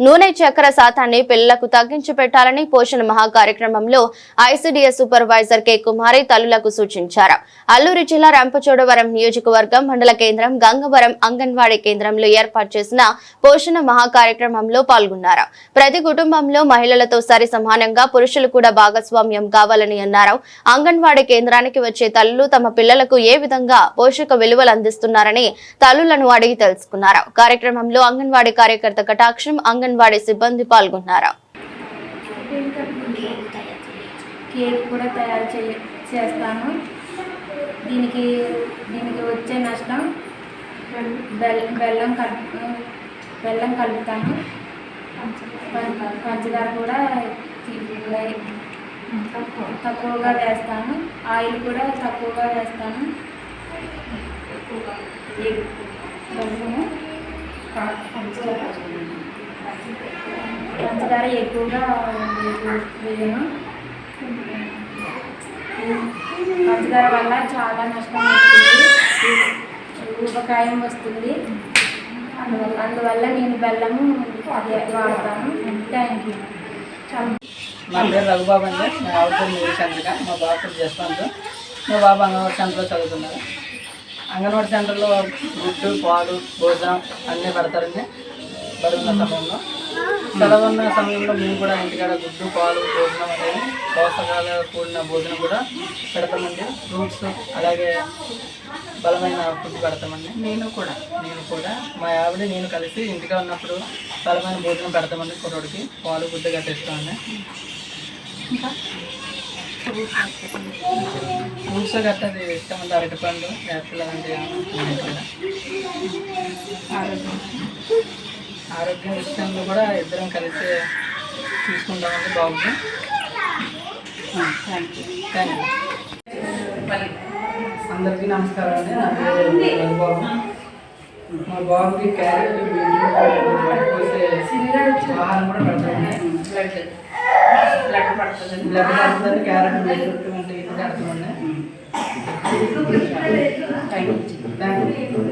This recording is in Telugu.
నూనె చక్కెర శాతాన్ని పిల్లలకు తగ్గించి పెట్టాలని పోషణ మహా కార్యక్రమంలో ఐసీడీఎస్ సూపర్వైజర్ కె. కుమారి తల్లులకు సూచించారు. అల్లూరు జిల్లా రంపచోడవరం నియోజకవర్గం మండల కేంద్రం గంగవరం అంగన్వాడీ కేంద్రంలో ఏర్పాటు చేసిన పోషణ మహా కార్యక్రమంలో పాల్గొన్నారు. ప్రతి కుటుంబంలో మహిళలతో సరి సమానంగా పురుషులు కూడా భాగస్వామ్యం కావాలని అన్నారు. అంగన్వాడీ కేంద్రానికి వచ్చే తల్లులు తమ పిల్లలకు ఏ విధంగా పోషక విలువలు అందిస్తున్నారని తల్లులను అడిగి తెలుసుకున్నారు. కార్యక్రమంలో అంగన్వాడీ కార్యకర్త కటాక్షం అంగన్వాడీ సిబ్బంది పాల్గొన్నారు. కేక్ కూడా తయారు చే చేస్తాను. దీనికి దీనికి వచ్చే నష్టం బెల్లం బెల్లం కలుపు బెల్లం కలుపుతాను. పంచదార కూడా తక్కువగా వేస్తాను. ఆయిల్ కూడా తక్కువగా వేస్తాను. ఎగ్ ధర ఎక్కువగా వేయను పంచదార వల్ల చాలా నష్టం వస్తుంది ఊబకాయం వస్తుంది. అందువల్ల అందువల్ల నేను బెల్లము అది వాడతాను. థ్యాంక్ యూ నా పేరు రఘుబాబు అండి. మా ఆవిడ మూడు చంద్రిక మా బాబు జస్వంత్ మా బాబు అంగన్వాడీ సెంటర్లో చదువుతున్నారు. అంగన్వాడీ సెంటర్లో గుడ్డు పాలు భోజనం అన్నీ పెడతారండి. బడున్న సమయంలో. సెలవు ఉన్న సమయంలో మేము కూడా ఇంటికాడ గుడ్డు పాలు భోజనం అనేది పోషకాలు కూడిన భోజనం కూడా పెడతామండి. ఫ్రూట్స్ అలాగే బలమైన ఫుడ్ పెడతామండి. నేను కూడా. నేను కూడా. మా ఆవిడ నేను కలిసి ఇంటిగా ఉన్నప్పుడు బలమైన భోజనం పెడతామండి కుర్రోడికి పాలు గుడ్డు కట్టిస్తామండి ఫ్రూట్స్ గట్టది ఇష్టం అంటే అరటిపండు యాపిల్ అలాంటివి ఆరోగ్యం విషయంలో కూడా ఇద్దరం కలిసి తీసుకుంటామండి. బాబుకి థ్యాంక్ యూ థ్యాంక్ యూ అందరికీ నమస్కారం అండి. నా పేరు రఘుబాబు. మా బాబుకి క్యారెట్ బీట్రూట్ ఆహారం కూడా పెడతామండి. బ్లడ్ బ్లడ్ పడుతుంది. బ్లడ్ పడుతుంది క్యారెట్ బీట్రూట్ వంటి ఇది పెడతామండి. Thank you thank you